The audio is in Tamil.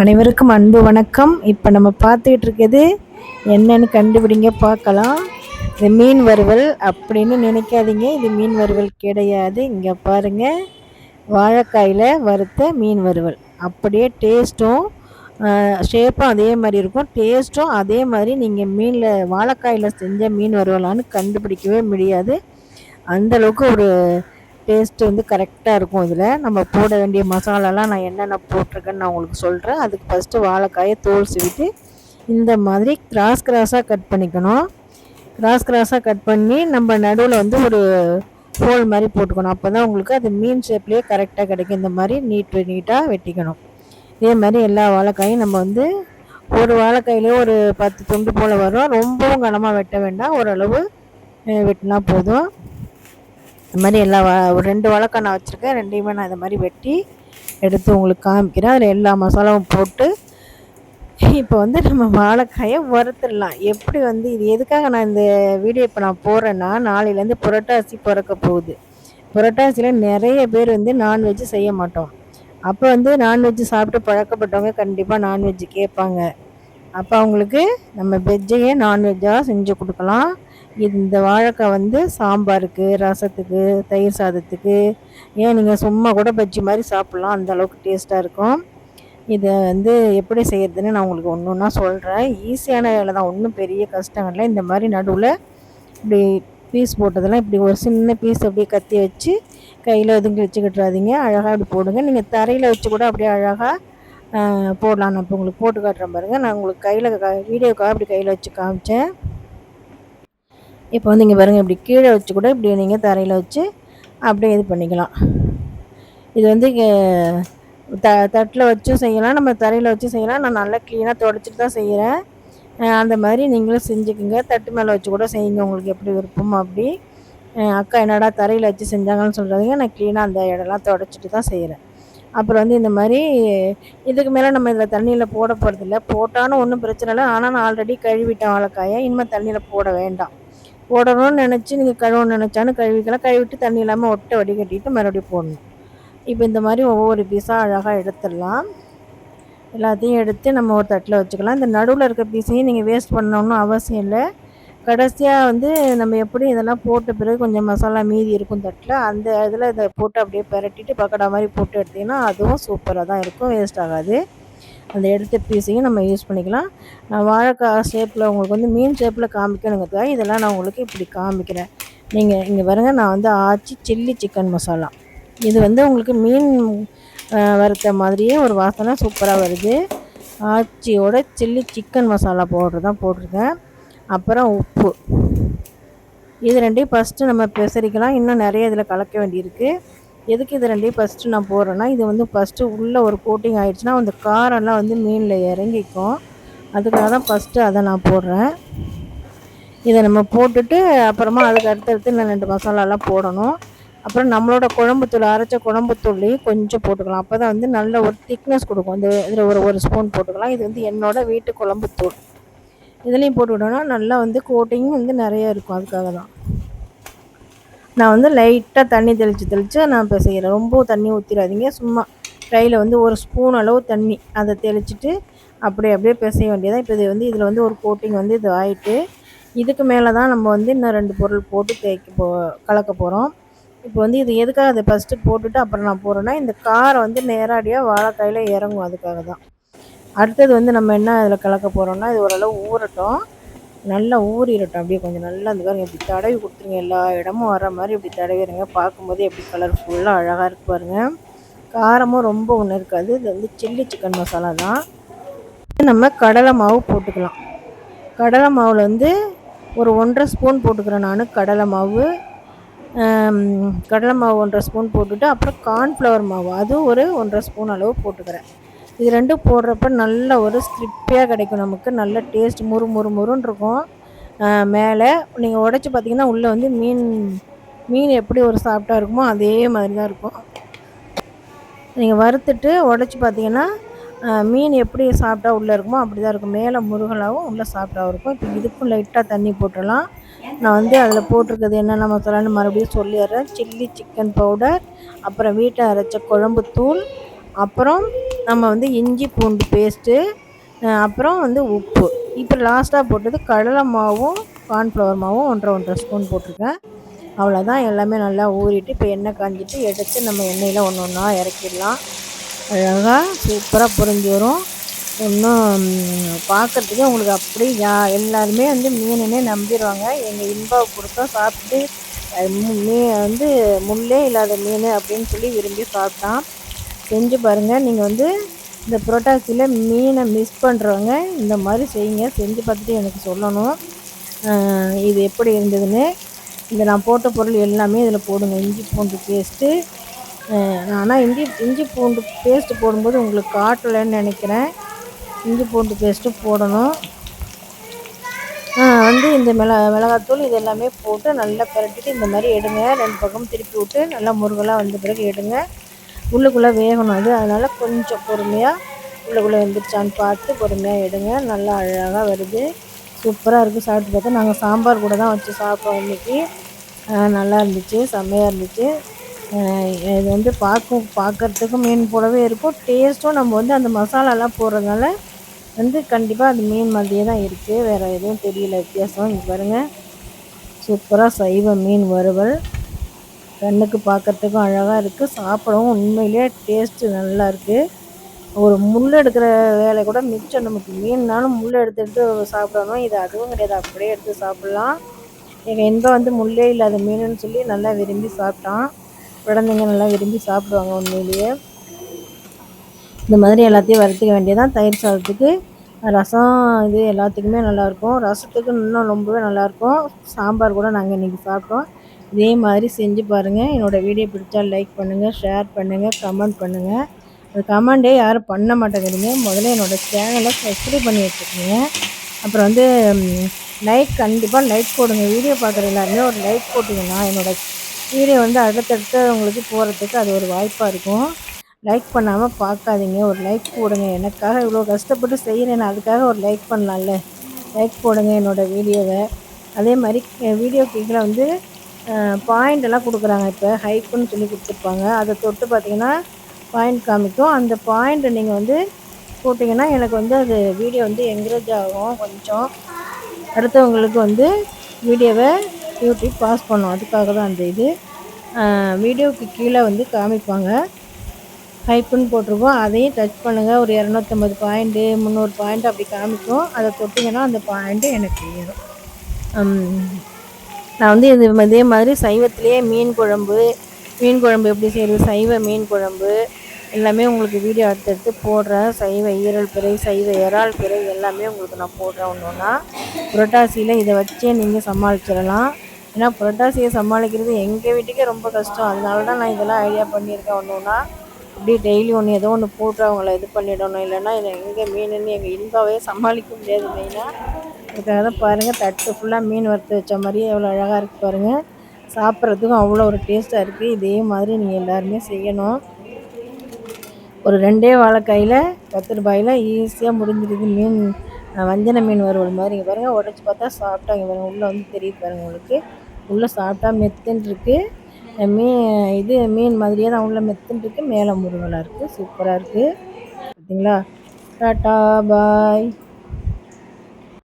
அனைவருக்கும் அன்பு வணக்கம். இப்போ நம்ம பார்த்துக்கிட்டு இருக்கிறது என்னன்னு கண்டுபிடிங்க பார்க்கலாம். இது மீன் வறுவல் அப்படின்னு நினைக்காதீங்க. இது மீன் வறுவல் கிடையாது. இங்கே பாருங்கள் வாழைக்காயில் வறுத்த மீன் வறுவல். அப்படியே டேஸ்ட்டும் ஷேப்பும் அதே மாதிரி இருக்கும். டேஸ்ட்டும் அதே மாதிரி நீங்கள் மீனில் வாழைக்காயில் செஞ்ச மீன் வறுவலான்னு கண்டுபிடிக்கவே முடியாது. அந்தளவுக்கு ஒரு டேஸ்ட்டு வந்து கரெக்டாக இருக்கும் இதில். நம்ம போட வேண்டிய மசாலாலாம் நான் என்னென்ன போட்டிருக்கேன்னு நான் உங்களுக்கு சொல்கிறேன் அதுக்கு ஃபஸ்ட்டு வாழைக்காயை தோல் சுவிட்டு இந்த மாதிரி கிராஸ் கிராஸாக கட் பண்ணிக்கணும். கிராஸ் கிராஸாக கட் பண்ணி நம்ம நடுவில் வந்து ஒரு ஹோல் மாதிரி போட்டுக்கணும். அப்போ தான் உங்களுக்கு அது மீன் ஷேப்லேயே கரெக்டாக கிடைக்கும். இந்த மாதிரி நீட்டு நீட்டாக வெட்டிக்கணும். இதே மாதிரி எல்லா வாழைக்காயும் நம்ம வந்து ஒரு வாழைக்காயிலே ஒரு பத்து துண்டு போல் வரும். ரொம்பவும் கனமாக வெட்ட வேண்டாம். ஓரளவு வெட்டினா போதும். இந்த மாதிரி எல்லா ஒரு ரெண்டு வழக்கம் நான் வச்சுருக்கேன். ரெண்டையுமே நான் இந்த மாதிரி வெட்டி எடுத்து உங்களுக்கு காமிக்கிறேன். அதில் எல்லா மசாலாவும் போட்டு இப்போ வந்து நம்ம வாழைக்காயை வறுத்துடலாம். எப்படி வந்து இது எதுக்காக நான் இந்த வீடியோ இப்போ நான் போகிறேன்னா நாளையிலேருந்து புரட்டாசி பிறக்க போகுது. புரட்டாசியில் நிறைய பேர் வந்து நான்வெஜ்ஜு செய்ய மாட்டோம். அப்போ வந்து நான்வெஜ்ஜு சாப்பிட்டு பழக்கப்பட்டவங்க கண்டிப்பாக நான்வெஜ்ஜு கேட்பாங்க. அப்போ அவங்களுக்கு நம்ம வெஜ்ஜையே நான்வெஜ்ஜாக செஞ்சு கொடுக்கலாம். இந்த வாழைக்காய் வந்து சாம்பாருக்கு ரசத்துக்கு தயிர் சாதத்துக்கு ஏன் நீங்கள் சும்மா கூட பஜ்ஜி மாதிரி சாப்பிட்லாம் அந்த அளவுக்கு டேஸ்ட்டாக இருக்கும். இதை வந்து எப்படி செய்கிறதுன்னு நான் உங்களுக்கு ஒன்று ஒன்றா சொல்கிறேன் ஈஸியான வேலை தான் ஒன்றும் பெரிய கஷ்டம் இல்லை. இந்த மாதிரி நடுவில் இப்படி பீஸ் போட்டதெல்லாம் இப்படி ஒரு சின்ன பீஸ் அப்படியே கத்தி வச்சு கையில் எதுவும் வச்சுக்கிட்டுறாதீங்க. அழகாக இப்படி போடுங்க. நீங்கள் தரையில் வச்சு கூட அப்படியே அழகாக போடலாம். நான் இப்போ உங்களுக்கு போட்டு காட்டுறேன் பாருங்கள் நான் உங்களுக்கு கையில் வீடியோக்காக அப்படி கையில் வச்சு காமிச்சேன். இப்போ வந்து இங்கே பாருங்கள் இப்படி கீழே வச்சு கூட இப்படி நீங்கள் தரையில் வச்சு அப்படியே இது பண்ணிக்கலாம். இது வந்து த தட்டில் வச்சும் செய்யலாம். நம்ம தரையில் வச்சு செய்யலாம். நான் நல்லா க்ளீனாக தொடச்சிட்டு தான் செய்கிறேன் அந்த மாதிரி நீங்களும் செஞ்சுக்கோங்க. தட்டு மேலே வச்சு கூட செய்யுங்க. உங்களுக்கு எப்படி விருப்பமோ அப்படி. அக்கா என்னடா தரையில் வச்சு செஞ்சாங்கன்னு சொல்கிறதுங்க நான் க்ளீனாக அந்த இடம்லாம் தொடச்சிட்டு தான் செய்கிறேன் அப்புறம் வந்து இந்த மாதிரி இதுக்கு மேலே நம்ம இதில் தண்ணியில் போட போகிறதில்ல போட்டாலும் ஒன்றும் பிரச்சனை இல்லை. ஆனால் நான் ஆல்ரெடி கழுவிட்டேன் வாழைக்காயை. இனிமேல் தண்ணியில் போட வேண்டாம். போடணும்னு நினச்சி நீங்கள் கழுவணும்னு நினச்சாலும் கழுவிக்கலாம். கழுவிட்டு தண்ணி இல்லாமல் ஒட்டை வடிகட்டிட்டு மறுபடியும் போடணும். இப்போ இந்த மாதிரி ஒவ்வொரு பீஸாக அழகாக எடுத்துடலாம். எல்லாத்தையும் எடுத்து நம்ம ஒரு தட்டில் வச்சுக்கலாம். இந்த நடுவில் இருக்க பீஸையும் நீங்கள் வேஸ்ட் பண்ணணும்னு அவசியம் இல்லை. கடைசியாக வந்து நம்ம எப்படி இதெல்லாம் போட்ட பிறகு கொஞ்சம் மசாலா மீதி இருக்கும் தட்டில் அந்த இதில் இதை போட்டு அப்படியே பரட்டிட்டு பக்கடா மாதிரி போட்டு எடுத்திங்கன்னா அதுவும் சூப்பராக தான் இருக்கும். வேஸ்ட் ஆகாது. அந்த எடுத்த பீஸையும் நம்ம யூஸ் பண்ணிக்கலாம். நான் வாழைக்காய் ஷேப்பில் உங்களுக்கு வந்து மீன் ஷேப்பில் காமிக்கணுங்கிறதுக்காக இதெல்லாம் நான் உங்களுக்கு இப்படி காமிக்கிறேன். நீங்கள் இங்கே பாருங்க நான் வந்து ஆச்சி சில்லி சிக்கன் மசாலா இது வந்து உங்களுக்கு மீன் வறுத்த மாதிரியே ஒரு வாசனை சூப்பராக வருது. ஆச்சியோட சில்லி சிக்கன் மசாலா பவுட்ரு தான் போட்டிருக்கேன். அப்புறம் உப்பு. இது ரெண்டையும் ஃபஸ்ட்டு நம்ம பெசரிக்கலாம். இன்னும் நிறைய இதில் கலக்க வேண்டியிருக்கு. எதுக்கு இது ரெண்டையும் ஃபஸ்ட்டு நான் போடுறேன்னா இது வந்து ஃபஸ்ட்டு உள்ளே ஒரு கோட்டிங் ஆகிடுச்சுன்னா அந்த காரெல்லாம் வந்து மீனில் இறங்கிக்கும். அதுக்காக தான் ஃபஸ்ட்டு அதை நான் போடுறேன். இதை நம்ம போட்டுட்டு அப்புறமா அதுக்கு அடுத்தடுத்து நான் ரெண்டு மசாலாலாம் போடணும். அப்புறம் நம்மளோட குழம்புத்தூள் அரைச்ச குழம்புத்தூள்லையும் கொஞ்சம் போட்டுக்கலாம். அப்போ தான் வந்து நல்ல ஒரு திக்னஸ் கொடுக்கும். இந்த இதில் ஒரு ஒரு ஸ்பூன் போட்டுக்கலாம். இது வந்து என்னோடய வீட்டு குழம்புத்தூள் இதுலேயும் போட்டு விட்டோன்னா நல்லா வந்து கோட்டிங் வந்து நிறையா இருக்கும். அதுக்காக தான் நான் வந்து லைட்டாக தண்ணி தெளித்து தெளித்து நான் இப்போ செய்கிறேன் ரொம்ப தண்ணி ஊற்றிடாதீங்க சும்மா கையில் வந்து ஒரு ஸ்பூன் அளவு தண்ணி அதை தெளிச்சுட்டு அப்படியே அப்படியே பிசைய வேண்டியதான் இப்போ இது வந்து இதில் வந்து ஒரு கோட்டிங் வந்து இது ஆகிட்டு இதுக்கு மேலே தான் நம்ம வந்து இன்னும் ரெண்டு பொருள் போட்டு தேய்க்க போ கலக்க போகிறோம் இப்போ வந்து இது எதுக்காக அதை ஃபஸ்ட்டு போட்டுட்டு அப்புறம் நான் போகிறேன்னா இந்த காரை வந்து நேரடியாக வாழைக்காயில் இறங்கும். அதுக்காக தான் அடுத்தது வந்து நம்ம என்ன அதில் கலக்க போகிறோம்னா இது ஓரளவு ஊறட்டும். நல்லா ஊறிடட்டும் அப்படியே கொஞ்சம் நல்லா அந்த பாருங்க. இப்படி தடவி கொடுத்துருங்க. எல்லா இடமும் வர மாதிரி இப்படி தடவிடுங்க. பார்க்கும்போது எப்படி கலர்ஃபுல்லாக அழகாக இருக்கு பாருங்கள் காரமும் ரொம்ப ஒன்றும் இருக்காது. இது வந்து சில்லி சிக்கன் மசாலா தான். நம்ம கடலை மாவு போட்டுக்கலாம். கடலை மாவில் வந்து ஒரு ஒன்றரை ஸ்பூன் போட்டுக்கிறேன் நான் கடலை மாவு. கடலை மாவு ஒன்றரை ஸ்பூன் போட்டுட்டு அப்புறம் கார்ன்ஃப்ளவர் மாவு. அதுவும் ஒரு ஒன்றரை ஸ்பூன் அளவு போட்டுக்கிறேன். இது ரெண்டும் போடுறப்ப நல்ல ஒரு ஸ்கிரிப்பியாக கிடைக்கும் நமக்கு. நல்ல டேஸ்ட் முறு முறு முருன்னு இருக்கும். மேலே நீங்கள் உடச்சி பார்த்தீங்கன்னா உள்ளே வந்து மீன் மீன் எப்படி ஒரு சாஃப்ட்டாக இருக்குமோ அதே மாதிரி தான் இருக்கும். நீங்கள் வறுத்துட்டு உடச்சி பார்த்தீங்கன்னா மீன் எப்படி சாப்பிட்டா உள்ளே இருக்குமோ அப்படி தான் இருக்கும். மேலே முருகலாகவும் உள்ளே சாப்பிட்டாவும் இருக்கும். இப்போ இதுக்கும் லைட்டாக தண்ணி போட்டுடலாம். நான் வந்து அதில் போட்டிருக்கிறது என்னென்ன மசாலான்னு மறுபடியும் சொல்லிடுறேன். சில்லி சிக்கன் பவுடர் அப்புறம் வீட்டை அரைச்ச குழம்பு தூள் அப்புறம் நம்ம வந்து இஞ்சி பூண்டு பேஸ்ட்டு அப்புறம் வந்து உப்பு. இப்போ லாஸ்ட்டாக போட்டது கடலை மாவும் கார்ன்ஃப்ளவர் மாவும் ஒன்றரை ஒன்றரை ஸ்பூன் போட்டிருக்கேன். அவ்வளோதான் எல்லாமே நல்லா ஊறிட்டு இப்போ எண்ணெய் காஞ்சிட்டு எடுத்து நம்ம எண்ணெயில் ஒன்று ஒன்றா இறக்கிடலாம். அழகாக சூப்பராக புரிஞ்சு வரும். இன்னும் பார்க்குறதுக்கே உங்களுக்கு அப்படி யா எல்லாருமே வந்து மீனுன்னே நம்பிடுவாங்க. எங்கள் இன்பாவை கொடுத்தா சாப்பிட்டு மீ வந்து முள்ளே இல்லாத மீன் அப்படின்னு சொல்லி விரும்பி சாப்பிட்டான். செஞ்சு பாருங்கள் நீங்கள் வந்து இந்த புரோட்டாசியில் மீனை மிஸ் பண்ணுறவங்க இந்த மாதிரி செய்யுங்க. செஞ்சு பார்த்துட்டு எனக்கு சொல்லணும். இது எப்படி இருந்ததுன்னு. இந்த நான் போட்ட பொருள் எல்லாமே இதில் போடுங்க. இஞ்சி பூண்டு பேஸ்ட்டு ஆனால் இஞ்சி இஞ்சி பூண்டு பேஸ்ட்டு போடும்போது உங்களுக்கு காட்டலைன்னு நினைக்கிறேன். இஞ்சி பூண்டு பேஸ்ட்டு போடணும். வந்து இந்த மிள மிளகாத்தூள் இது எல்லாமே போட்டு நல்லா பரட்டிட்டு இந்த மாதிரி எடுங்க. ரெண்டு பக்கம் திருப்பி விட்டு நல்லா முருகலாக வந்த பிறகு எடுங்க. உள்ளுக்குள்ளே வேகணும் அது. அதனால் கொஞ்சம் பொறுமையாக உள்ளுக்குள்ளே வெந்துருச்சான்னு பார்த்து பொறுமையாக எடுங்க. நல்லா அழகாக வருது. சூப்பராக இருக்குது சாப்பிட்டு பார்த்தா நாங்கள் சாம்பார் கூட தான் வச்சு சாப்பிட்டோம் இன்றைக்கி நல்லா இருந்துச்சு. செம்மையாக இருந்துச்சு. இது வந்து பார்க்கும் பார்க்குறதுக்கு மீன் போலவே இருக்கும். டேஸ்ட்டும் நம்ம வந்து அந்த மசாலாலாம் போடுறதுனால வந்து கண்டிப்பாக அது மீன் மாதிரியே தான் இருக்குது வேறு எதுவும் தெரியல. வித்தியாசம் இங்கே பாருங்கள் சூப்பராக சைவ மீன் வறுவல். கண்ணுக்கு பார்க்குறதுக்கும் அழகாக இருக்குது சாப்பிடவும் உண்மையிலே டேஸ்ட்டு நல்லா இருக்குது ஒரு முள் எடுக்கிற வேலை கூட மிச்சம் நமக்கு மீன்னாலும் முள் எடுத்து எடுத்து சாப்பிடணும். இது அதுவும் கிடையாது. அப்படியே எடுத்து சாப்பிட்லாம். எங்கள் இன்பை வந்து முள்ளே இல்லாத மீனுன்னு சொல்லி நல்லா விரும்பி சாப்பிட்டான். குழந்தைங்க நல்லா விரும்பி சாப்பிடுவாங்க உண்மையிலேயே. இந்த மாதிரி எல்லாத்தையும் வறுத்துக்க வேண்டியதான் தயிர் சாதத்துக்கு ரசம் இது எல்லாத்துக்குமே நல்லாயிருக்கும் ரசத்துக்கு இன்னும் ரொம்பவே நல்லாயிருக்கும் சாம்பார் கூட நாங்கள் இன்றைக்கி சாப்பிட்டோம். இதே மாதிரி செஞ்சு பாருங்கள் என்னோடய வீடியோ பிடிச்சா லைக் பண்ணுங்கள் ஷேர் பண்ணுங்கள் கமெண்ட் பண்ணுங்கள் அந்த கமெண்டே யாரும் பண்ண மாட்டேங்கிறீங்க. முதல்ல என்னோடய சேனலை சப்ஸ்கிரைப் பண்ணி வச்சுக்கோங்க. அப்புறம் வந்து லைக் கண்டிப்பாக லைக் போடுங்க. வீடியோ பார்க்குற எல்லாருமே ஒரு லைக் போட்டிங்கன்னா என்னோடய வீடியோ வந்து அடுத்தடுத்து உங்களுக்கு போகிறதுக்கு அது ஒரு வாய்ப்பாக இருக்கும். லைக் பண்ணாமல் பார்க்காதீங்க. ஒரு லைக் போடுங்க. எனக்காக இவ்வளோ கஷ்டப்பட்டு செய்கிறேன் அதுக்காக ஒரு லைக் பண்ணலாம்ல. லைக் போடுங்க என்னோடய வீடியோவை. அதே மாதிரி வீடியோ கீழே வந்து பாயிண்ட் எல்லாம் கொடுக்குறாங்க இப்போ. ஹைப்புன்னு சொல்லி கொடுத்துருப்பாங்க. அதை தொட்டு பார்த்தீங்கன்னா பாயிண்ட் காமிக்கும். அந்த பாயிண்ட்டை நீங்கள் வந்து போட்டிங்கன்னா எனக்கு வந்து அது வீடியோ வந்து என்கரேஜ் ஆகும் கொஞ்சம். அடுத்தவங்களுக்கு வந்து வீடியோவை யூடியூப் பாஸ் பண்ணும். அதுக்காக தான் அந்த இது. வீடியோவுக்கு கீழே வந்து காமிப்பாங்க. ஹைப்புன்னு போட்டிருக்கோம். அதையும் டச் பண்ணுங்கள் ஒரு இரநூத்தம்பது பாயிண்ட்டு முந்நூறு பாயிண்ட் அப்படி காமிக்கும். அதை தொட்டிங்கன்னா அந்த பாயிண்ட்டு எனக்கு ஏறும். நான் வந்து இது இதே மாதிரி சைவத்திலேயே மீன் குழம்பு மீன் குழம்பு எப்படி செய்கிறது சைவ மீன் குழம்பு எல்லாமே உங்களுக்கு வீடியோ எடுத்து போடுறேன். சைவ ஈரல் பிறை சைவ இறால் பிறை எல்லாமே உங்களுக்கு நான் போடுறேன் ஒன்றுன்னா புரட்டாசியில் இதை வச்சே நீங்கள் சமாளிச்சிடலாம் ஏன்னா புரட்டாசியை சமாளிக்கிறது எங்கள் வீட்டுக்கே ரொம்ப கஷ்டம். அதனால தான் நான் இதெல்லாம் ஐடியா பண்ணியிருக்கேன் ஒன்றுன்னா இப்படி டெய்லி ஒன்று ஏதோ ஒன்று போட்டு அவங்கள இது பண்ணிடணும். இல்லைன்னா இதை எங்கே மீனுன்னு எங்கள் இன்பாவே சமாளிக்க முடியாது மெயினாக அதுக்காக தான் பாருங்கள் தட்டு ஃபுல்லாக மீன் வறுத்து வச்ச மாதிரியே எவ்வளோ அழகாக இருக்குது பாருங்கள் சாப்பிட்றதுக்கும் அவ்வளோ ஒரு டேஸ்ட்டாக இருக்குது இதே மாதிரி நீங்கள் எல்லாருமே செய்யணும். ஒரு ரெண்டே வாழைக்காயில் பத்து ரூபாயில் ஈஸியாக முடிஞ்சிருது. மீன் வஞ்சன மீன் வறுவல் மாதிரி இங்கே பாருங்கள் உடச்சி பார்த்தா சாப்பிட்டா இங்கே பாருங்கள் உள்ளே வந்து தெரியுது பாருங்கள் உங்களுக்கு. உள்ளே சாப்பிட்டா மெத்துன்னு இருக்குது மீன் இது மீன் மாதிரியே தான் உள்ளே மெத்துன்னு இருக்குது மேலே முருகலாக இருக்குது சூப்பராக இருக்குது பார்த்தீங்களா டாட்டா பாய்.